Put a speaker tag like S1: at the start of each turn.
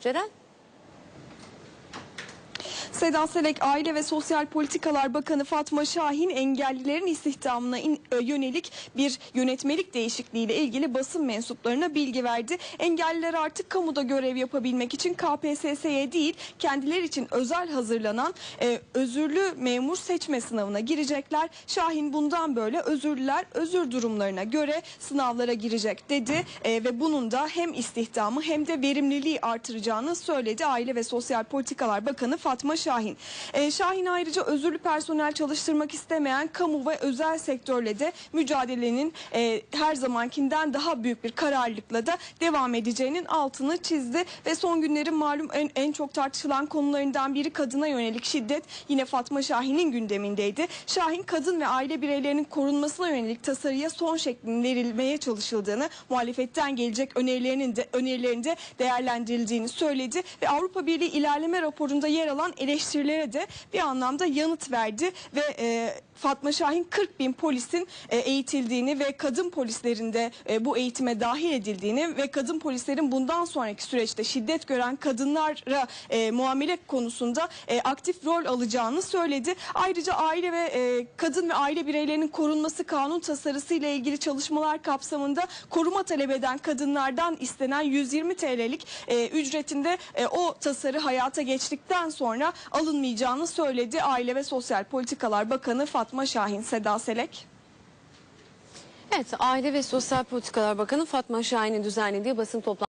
S1: Ceren.
S2: Seda Selek Aile ve Sosyal Politikalar Bakanı Fatma Şahin engellilerin istihdamına in- e, yönelik bir yönetmelik değişikliğiyle ilgili basın mensuplarına bilgi verdi. Engelliler artık kamuda görev yapabilmek için KPSS'ye değil kendileri için özel hazırlanan e, özürlü memur seçme sınavına girecekler. Şahin bundan böyle özürlüler özür durumlarına göre sınavlara girecek dedi E, ve bunun da hem istihdamı hem de verimliliği artıracağını söyledi Aile ve Sosyal Politikalar Bakanı Fatma Şahin. E, Şahin ayrıca özürlü personel çalıştırmak istemeyen kamu ve özel sektörle de mücadelenin e, her zamankinden daha büyük bir kararlılıkla da devam edeceğinin altını çizdi ve son günlerin malum en, en çok tartışılan konularından biri kadına yönelik şiddet yine Fatma Şahin'in gündemindeydi. Şahin kadın ve aile bireylerinin korunmasına yönelik tasarıya son şeklin verilmeye çalışıldığını, muhalefetten gelecek önerilerinin de önerilerinde değerlendirildiğini söyledi ve Avrupa Birliği ilerleme raporunda yer alan eleştirilere de bir anlamda yanıt verdi ve e, Fatma Şahin 40 bin polisin e, eğitildiğini ve kadın polislerin de e, bu eğitime dahil edildiğini ve kadın polislerin bundan sonraki süreçte şiddet gören kadınlara e, muamele konusunda e, aktif rol alacağını söyledi. Ayrıca aile ve e, kadın ve aile bireylerinin korunması kanun tasarısı ile ilgili çalışmalar kapsamında koruma talep eden kadınlardan istenen 120 TL'lik e, ücretinde e, o tasarı hayata geçtikten sonra alınmayacağını söyledi. Aile ve Sosyal Politikalar Bakanı Fatma Şahin Seda Selek.
S1: Evet Aile ve Sosyal Politikalar Bakanı Fatma Şahin'in düzenlediği basın toplantısı.